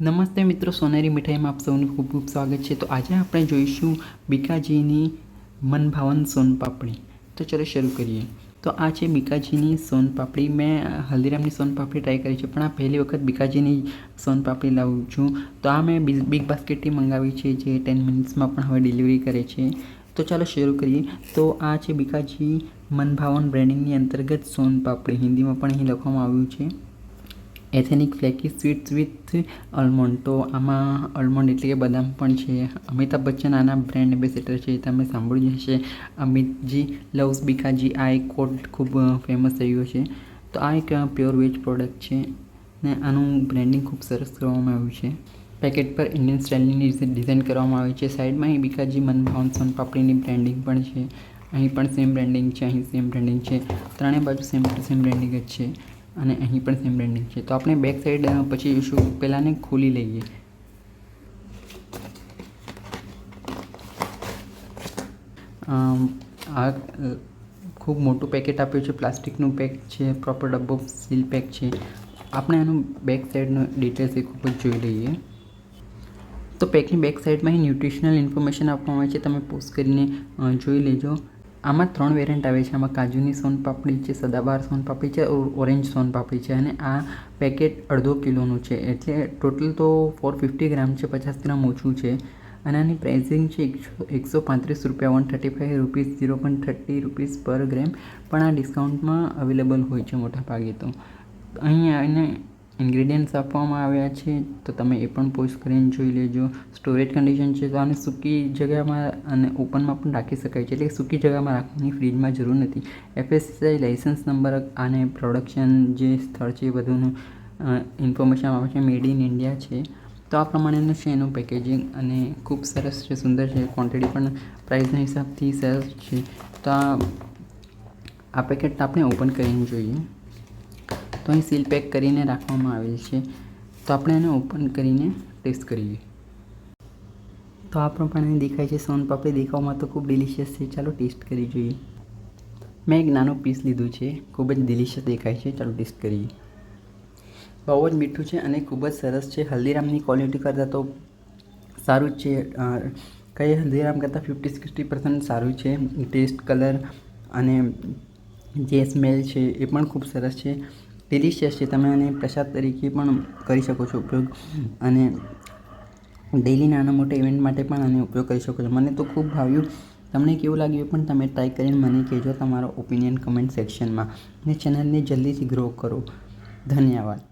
નમસ્તે મિત્રો, સોનેરી મીઠાઈમાં આપ સૌનું ખૂબ ખૂબ સ્વાગત છે. તો આજે આપણે જોઈશું બીકાજીની મનભાવન સોનપાપડી. તો ચલો શરૂ કરીએ. તો આ છે બીકાજીની સોનપાપડી. મેં હલ્દીરામની સોનપાપડી ટ્રાય કરી છે, પણ આ પહેલી વખત બીકાજીની સોનપાપડી લાવું છું. તો આ મેં બિગ બાસ્કેટથી મંગાવી છે, જે ટેન મિનિટ્સમાં પણ હવે ડિલિવરી કરે છે. તો ચાલો શરૂ કરીએ. તો આ છે બીકાજી મનભાવન બ્રેન્ડિંગની અંતર્ગત સોનપાપડી. હિન્દીમાં પણ અહીં લખવામાં આવ્યું છે. Ethnic flaky sweets with almond તો આમાં અલમોન્ડ એટલે કે બદામ પણ છે. અમિતાભ બચ્ચન આના બ્રેન્ડ એમ્બેસેડર છે તમે સાંભળ્યું હશે. અમિતજી લવ્સ બીકાજી આ એક કોટ ખૂબ ફેમસ રહ્યો છે. તો આ એક પ્યોર વેજ પ્રોડક્ટ છે ને આનું બ્રેન્ડિંગ ખૂબ સરસ કરવામાં આવ્યું છે. પેકેટ પર ઇન્ડિયન સ્ટાઇલની ડિઝાઇન કરવામાં આવી છે. સાઈડમાં અહીં બીકાજી મનભાવન સોનપાપડીની બ્રેન્ડિંગ પણ છે. અહીં પણ સેમ બ્રેન્ડિંગ છે, અહીં સેમ બ્રેન્ડિંગ છે. ત્રણેય બાજુ સેમ સેમ બ્રેન્ડિંગ જ છે. અને અહીં પણ સેમ બ્રેન્ડિંગ છે. તો આપણે બેક સાઈડ પછી શું, પહેલાંને ખોલી લઈએ. આ ખૂબ મોટું પેકેટ આપ્યું છે. પ્લાસ્ટિકનું પેક છે પ્રોપર ડબ્બો સીલ પેક છે. આપણે આનું બેક સાઈડનો ડિટેલ્સ એ ખૂબ જ જોઈ લઈએ. તો પેકની બેક સાઈડમાં ન્યુટ્રિશનલ ઇન્ફોર્મેશન આપવામાં આવે છે. તમે પોસ્ટ કરીને જોઈ લેજો. આમાં ત્રણ વેરિયન્ટ આવે છે. આમાં કાજુની સોનપાપડી છે, સદાબહાર સોનપાપડી છે, ઓર ઓરેન્જ સોનપાપડી છે અને આ પેકેટ અડધો કિલોનું છે. એટલે ટોટલ તો ફોર ફિફ્ટી ગ્રામ છે, પચાસ ગ્રામ ઓછું છે. અને આની પ્રાઇસિંગ છે એકસો એકસો પાંત્રીસ રૂપિયા one thirty five rupees zero point thirty rupees per gram પણ આ ડિસ્કાઉન્ટમાં અવેલેબલ હોય છે મોટા ભાગે તો. અહીં આને ઇન્ગ્રેડિયન્ટ્સ આપવામાં આવ્યા છે, તો તમે એ પણ પોસ્ટ કરીને જોઈ લેજો. સ્ટોરેજ કન્ડિશન છે, તો આને સૂકી જગ્યામાં અને ઓપનમાં પણ રાખી શકાય છે. એટલે સૂકી જગ્યામાં રાખવાની ફ્રીજમાં જરૂર નથી. એફએસસીઆઈ લાઇસન્સ નંબર અને પ્રોડક્શન જે સ્થળ છે એ બધુંનું ઇન્ફોર્મેશન આવે છે મેડ ઇન ઇન્ડિયા છે. તો આ પ્રમાણેનું છે એનું પેકેજિંગ અને ખૂબ સરસ છે, સુંદર છે ક્વોન્ટિટી પણ પ્રાઇસના હિસાબથી સરસ છે. તો આ પેકેટ આપણે ઓપન કરીને જોઈએ. તો અહીં સીલ પેક કરીને રાખવામાં આવેલ છે. તો આપણે એને ઓપન કરીને ટેસ્ટ કરીએ. તો આ પ્રમાણે દેખાય છે સોનપાપડી દેખાવમાં તો ખૂબ ડિલિશિયસ છે. ચાલો ટેસ્ટ કરી જોઈએ. મેં એક નાનું પીસ લીધું છે. ખૂબ જ ડિલિશિયસ દેખાય છે. ચાલો ટેસ્ટ કરીએ. બહુ જ મીઠું છે અને ખૂબ જ સરસ છે. હલ્દીરામની ક્વોલિટી કરતાં તો સારું જ છે. કઈ હલ્દીરામ કરતાં ફિફ્ટી સિક્સટી પર્સન્ટ સારું છે. ટેસ્ટ કલર અને જે સ્મેલ છે એ પણ ખૂબ સરસ છે. ડિલિશિયસ છે તમે આને પ્રસાદ તરીકે પણ કરી શકો છો ઉપયોગ. અને ડેલી નાના મોટા ઇવેન્ટ માટે પણ આને ઉપયોગ કરી શકો છો. મને તો ખૂબ ભાવ્યું. તમને કેવું લાગ્યું પણ તમે ટ્રાય કરીને મને કહેજો તમારો ઓપિનિયન કમેન્ટ સેક્શનમાં અને ચેનલને જલ્દીથી ગ્રો કરો. ધન્યવાદ.